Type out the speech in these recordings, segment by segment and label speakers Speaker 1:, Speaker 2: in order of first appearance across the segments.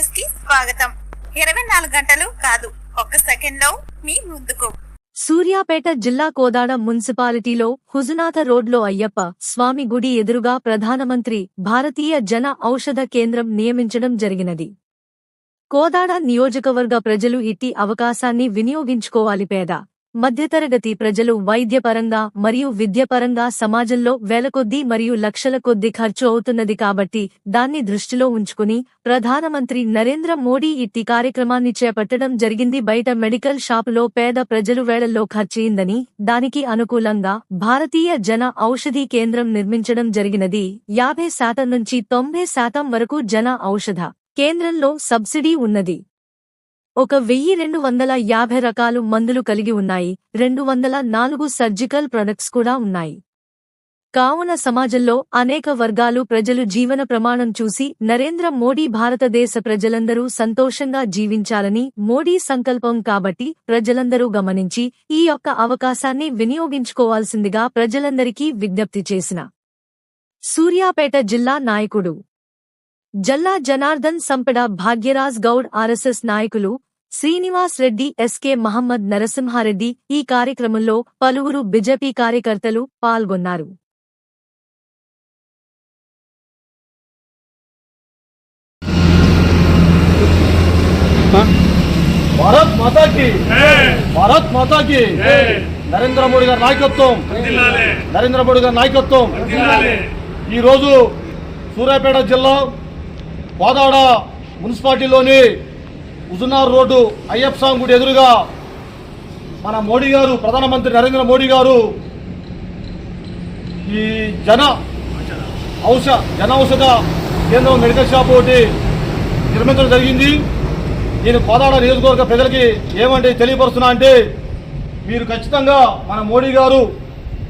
Speaker 1: న్యూస్కి స్వాగతం. ఇరవై నాలుగు గంటలు కాదు ఒక్క సెకండ్లో మీ ముందుకు.
Speaker 2: సూర్యాపేట జిల్లా కోదాడ మున్సిపాలిటీలో హుజునాథ రోడ్లో అయ్యప్ప స్వామి గుడి ఎదురుగా ప్రధానమంత్రి భారతీయ జన ఔషధ కేంద్రం నియమించడం జరిగినది. కోదాడ నియోజకవర్గ ప్రజలు ఇట్టి అవకాశాన్ని వినియోగించుకోవాలి పేద. మధ్యతరగతి ప్రజలు వైద్యపరంగా మరియు విద్యపరంగా సమాజంలో వేలకొద్దీ మరియు లక్షల కొద్దీ ఖర్చు అవుతున్నది కాబట్టి దాన్ని దృష్టిలో ఉంచుకుని ప్రధానమంత్రి నరేంద్ర మోడీ ఇట్టి కార్యక్రమాన్ని చేపట్టడం జరిగింది. బయట మెడికల్ షాపులో పేద ప్రజలు వేళల్లో ఖర్చయిందని దానికి అనుకూలంగా భారతీయ జన ఔషధి కేంద్రం నిర్మించడం జరిగినది. యాభై శాతం నుంచి తొంభై శాతం వరకు జన ఔషధ కేంద్రంలో సబ్సిడీ ఉన్నది. ఒక వెయ్యి రెండు వందల యాభై రకాలు మందులు కలిగి ఉన్నాయి. రెండు వందల నాలుగు సర్జికల్ ప్రొడక్ట్స్ కూడా ఉన్నాయి. కావున సమాజంలో అనేక వర్గాలు ప్రజలు జీవన ప్రమాణం చూసి నరేంద్ర మోడీ భారతదేశ ప్రజలందరూ సంతోషంగా జీవించాలని మోడీ సంకల్పం కాబట్టి ప్రజలందరూ గమనించి ఈ యొక్క అవకాశాన్ని వినియోగించుకోవాల్సిందిగా ప్రజలందరికీ విజ్ఞప్తి చేసిన. సూర్యాపేట జిల్లా నాయకుడు జల్లా జనార్దన్ సంపెడ భాగ్యరాజ్ గౌడ్ ఆర్ఎస్ఎస్ నాయకులు శ్రీనివాస్ రెడ్డి ఎస్కే మహమ్మద్ నరసింహారెడ్డి ఈ కార్యక్రమంలో పలువురు బిజెపి కార్యకర్తలు పాల్గొన్నారు.
Speaker 3: భారత్ మాతాకి భారత్ మాతాకి నరేంద్ర మోడీ గారి నాయకత్వం నరేంద్ర మోడీ గారి నాయకత్వం. ఈ రోజు సూర్యాపేట జిల్లా కోదాడ మున్సిపాలిటీలోని హుజునార్ రోడ్డు అయ్యప్ప స్వామి గుడి ఎదురుగా మన మోడీ గారు ప్రధానమంత్రి నరేంద్ర మోడీ గారు ఈ జన ఔష జన ఔషధ కేంద్రం మెడికల్ షాప్ ఒకటి నిర్మించడం జరిగింది. నేను కోదాడ నియోజకవర్గ ప్రజలకి ఏమంటే తెలియపరుస్తున్నా అంటే మీరు ఖచ్చితంగా మన మోడీ గారు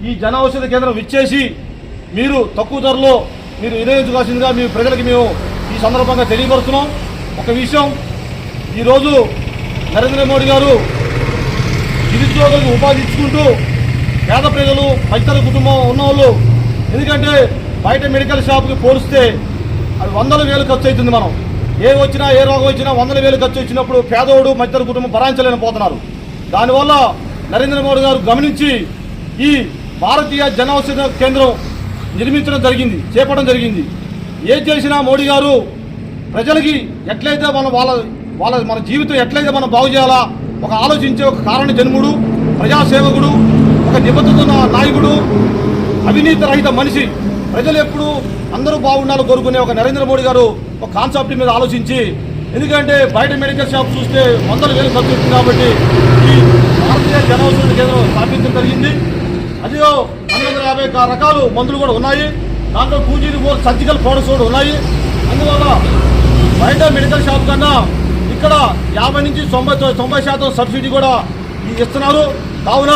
Speaker 3: ఈ జన ఔషధ కేంద్రం ఇచ్చేసి మీరు తక్కువ ధరలో మీరు వినియోగించుకోవాల్సిందిగా మీ ప్రజలకి మేము ఈ సందర్భంగా తెలియపరుస్తున్నాం. ఒక విషయం ఈరోజు నరేంద్ర మోడీ గారు నిరుద్యోగులకు ఉపాధి ఇచ్చుకుంటూ పేద ప్రజలు మధ్యతర కుటుంబం ఉన్నవాళ్ళు ఎందుకంటే బయట మెడికల్ షాప్కి పోలిస్తే అది వందల వేలు ఖర్చు అవుతుంది మనం. ఏ వచ్చినా ఏ రోగం వచ్చినా వందల వేలు ఖర్చు వచ్చినప్పుడు పేదోడు మధ్యతర కుటుంబం భరాంచలేకపోతున్నారు. దానివల్ల నరేంద్ర మోడీ గారు గమనించి ఈ భారతీయ జన కేంద్రం నిర్మించడం జరిగింది చేపట్టడం జరిగింది. ఏం చేసినా మోడీ గారు ప్రజలకి ఎట్లయితే మన వాళ్ళ వాళ్ళ మన జీవితం ఎట్లయితే మనం బాగు చేయాలా ఒక ఆలోచించే ఒక కారణ జన్ముడు ప్రజాసేవకుడు ఒక నిబద్ధత నాయకుడు అవినీతి రహిత మనిషి ప్రజలు ఎప్పుడు అందరూ బాగుండాలని కోరుకునే ఒక నరేంద్ర మోడీ గారు ఒక కాన్సెప్ట్ మీద ఆలోచించి ఎందుకంటే బయట మెడికల్ షాప్ చూస్తే వందల వేలు ఖర్చు అవుతుంది కాబట్టి ఈ భారతీయ జనౌషధి కేంద్రం స్థాపించడం జరిగింది. అదిగో రెండు వందల యాభై రకాలు మందులు కూడా ఉన్నాయి. దాంట్లో టూ ఫోర్ సర్జికల్ ప్రొడక్ట్స్ కూడా ఉన్నాయి. అందువల్ల బయట మెడికల్ షాప్ కన్నా ఇక్కడ యాభై నుంచి తొంభై తొంభై శాతం సబ్సిడీ కూడా ఇస్తున్నారు. కావున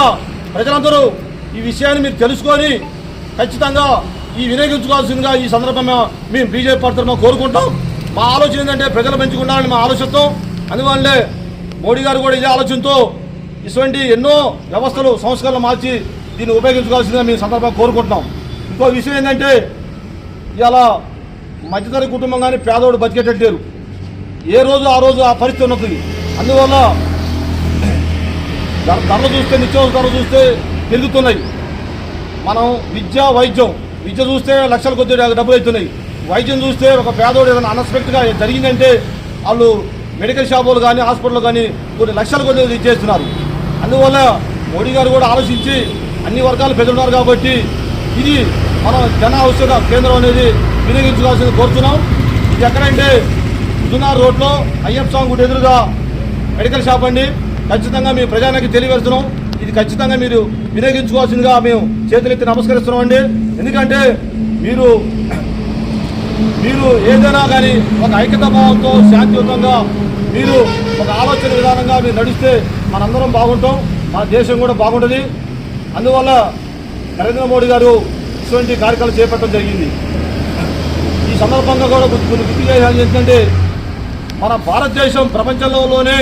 Speaker 3: ప్రజలందరూ ఈ విషయాన్ని మీరు తెలుసుకొని ఖచ్చితంగా ఈ వినియోగించుకోవాల్సిందిగా ఈ సందర్భంగా మేము బీజేపీ పడుతున్నాం కోరుకుంటాం. మా ఆలోచన ఏంటంటే ప్రజలు పెంచుకున్నారని మా ఆలోచనతో అందువల్లే మోడీ గారు కూడా ఇదే ఆలోచనతో ఇటువంటి ఎన్నో వ్యవస్థలు సంస్కరణలు మార్చి దీన్ని ఉపయోగించుకోవాల్సిందిగా మేము సందర్భంగా కోరుకుంటున్నాం. ఇంకో విషయం ఏంటంటే ఇలా మధ్యతరగతి కుటుంబం కానీ పేదోడు బతికేటట్టు లేరు ఏ రోజు ఆ రోజు ఆ పరిస్థితి ఉన్నది. అందువల్ల ధర- ధరలు చూస్తే నిత్యావసర ధరలు చూస్తే పెరుగుతున్నాయి. మనం విద్య వైద్యం విద్య చూస్తే లక్షల కొద్ది డబ్బులు అవుతున్నాయి వైద్యం చూస్తే ఒక పేదోడు ఏదైనా అన్ఎక్స్పెక్ట్గా జరిగిందంటే వాళ్ళు మెడికల్ షాపులు కానీ హాస్పిటల్ కానీ కొన్ని లక్షల కొద్ది ఇచ్చేస్తున్నారు అందువల్ల మోడీ గారు కూడా ఆలోచించి అన్ని వర్గాలు పెద్దలున్నారు కాబట్టి ఇది మనం జన ఔషధ కేంద్రం అనేది వినియోగించుకోవాల్సింది కోరుతున్నాం ఇది ఎక్కడంటే జునార్ రోడ్లో అయ్యప్ప స్వామి గుడి ఎదురుగా మెడికల్ షాప్ అండి. ఖచ్చితంగా మీ ప్రజానికి తెలియపరుస్తున్నాం ఇది ఖచ్చితంగా మీరు వినియోగించుకోవాల్సిందిగా మేము చేతులెత్తి నమస్కరిస్తున్నాం అండి ఎందుకంటే మీరు మీరు ఏదైనా కానీ ఒక ఐక్యత భావంతో శాంతియుతంగా మీరు ఒక ఆలోచన విధానంగా మీరు నడిస్తే మనందరం బాగుంటాం. మన దేశం కూడా బాగుంటుంది. అందువల్ల నరేంద్ర మోడీ గారు ఇటువంటి కార్యక్రమాలు చేపట్టడం జరిగింది. ఈ సందర్భంగా కూడా కొన్ని కొన్ని గుర్తు చేయాలి ఏంటంటే మన భారతదేశం ప్రపంచంలోనే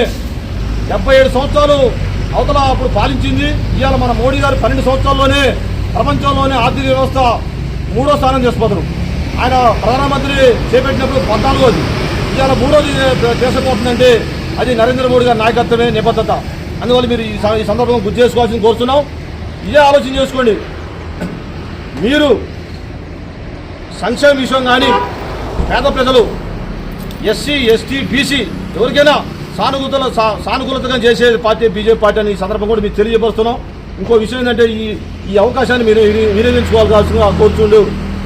Speaker 3: డెబ్బై ఏడు సంవత్సరాలు అవతల అప్పుడు పాలించింది. ఇవాళ మన మోడీ గారు పన్నెండు సంవత్సరాల్లోనే ప్రపంచంలోనే ఆర్థిక వ్యవస్థ మూడో స్థానం చేసిపోతారు. ఆయన ప్రధానమంత్రి చేపట్టినప్పుడు పద్నాలుగోది. ఇవాళ మూడోది దేశం అది నరేంద్ర మోడీ గారి నాయకత్వమే నిబద్ధత అందువల్ల మీరు ఈ ఈ సందర్భంగా గుర్తు చేసుకోవాల్సింది కోరుతున్నాం. ఇదే ఆలోచన చేసుకోండి. మీరు సంక్షేమ విషయం కానీ పేద ప్రజలు ఎస్సీ ఎస్టీ బీసీ ఎవరికైనా సానుకూల సా- సానుకూలతగా చేసే పార్టీ బీజేపీ పార్టీ అని ఈ సందర్భం కూడా మీకు తెలియజేపరుస్తున్నాం ఇంకో విషయం ఏంటంటే ఈ ఈ అవకాశాన్ని మీరు వినియోగించుకోవాల్సిన కోరుచుండు.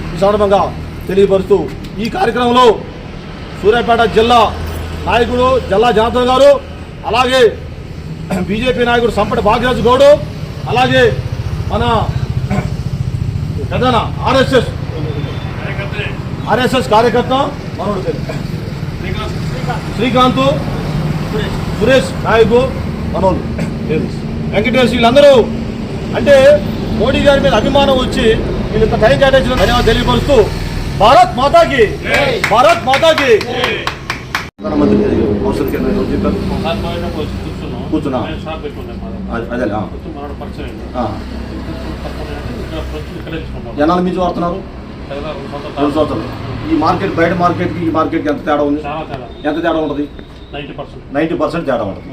Speaker 3: ఈ సందర్భంగా తెలియపరుస్తూ ఈ కార్యక్రమంలో సూర్యాపేట జిల్లా నాయకుడు జిల్లా జనార్దన్ గారు అలాగే బీజేపీ నాయకుడు సంపటి భాగ్యరాజు గౌడు అలాగే మన పెద్దన ఆర్ఎస్ఎస్ ఆర్ఎస్ఎస్ కార్యకర్త మనోడు. శ్రీకాంత్ సురేష్ నాయకు మనోళ్ళు వెంకటేష్ వీళ్ళందరూ అంటే మోడీ గారి మీద అభిమానం వచ్చి వీళ్ళు ఇంత టైం కేటాయించిన ధన్యవాదాలు తెలియపరుస్తూ భారత్ మాతాకి భారత్ మాతాకి. కేంద్రం చెప్పారు?
Speaker 4: కూర్చున్నాం.
Speaker 3: కూర్చున్నా. అదే- ఎన్నాళ్ళ నుంచి వాడుతున్నారు?
Speaker 4: రెండు సంవత్సరాలు.
Speaker 3: ఈ మార్కెట్ బయట మార్కెట్కి ఈ మార్కెట్కి ఎంత తేడా ఉంది? ఎంత తేడా ఉంటుంది?
Speaker 4: Ninety percent.
Speaker 3: తేడా ఉంటుంది.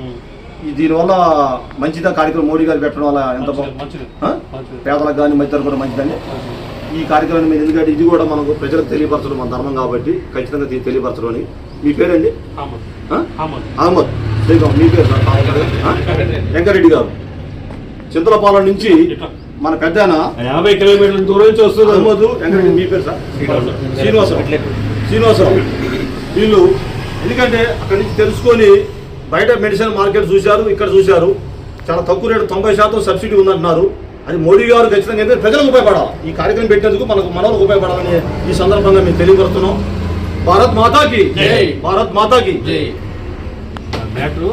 Speaker 3: ఈ దీనివల్ల మంచిదా కార్యక్రమం మోడీ గారు పెట్టడం వల్ల ఎంత పేదలకు కానీ మధ్యతరగతి కూడా మంచిదండి ఈ కార్యక్రమాన్ని మీరు ఎందుకంటే ఇది కూడా మనకు ప్రజలకు తెలియపరచడం మన ధర్మం కాబట్టి ఖచ్చితంగా దీన్ని తెలియపరచడం అని. మీ పేరండి అహ్మద్. శ్రీకాంత్ మీ పేరు సార్? వెంకరెడ్డి గారు. చింతలపాలెం నుంచి మన పెద్ద
Speaker 5: యాభై కిలోమీటర్ల దూరం నుంచి వస్తుంది
Speaker 3: వెంకరెడ్డి మీ పేరు సార్? శ్రీనివాసరావు. శ్రీనివాసరావు. వీళ్ళు ఎందుకంటే అక్కడి నుంచి తెలుసుకొని బయట మెడిసిన్ మార్కెట్ చూశారు ఇక్కడ చూశారు. చాలా తక్కువ రేటు తొంభై శాతం సబ్సిడీ ఉందంటున్నారు. అది మోడీ గారు ఖచ్చితంగా అయితే ప్రజలకు ఉపయోగపడాలి. ఈ కార్యక్రమం పెట్టినందుకు మనకు మనకు ఉపయోగపడాలని ఈ సందర్భంగా మేము తెలియపరుస్తున్నాం. భారత్ మాతాకి.
Speaker 5: జై.
Speaker 3: భారత్ మాతాకి.
Speaker 5: మ్యాటర్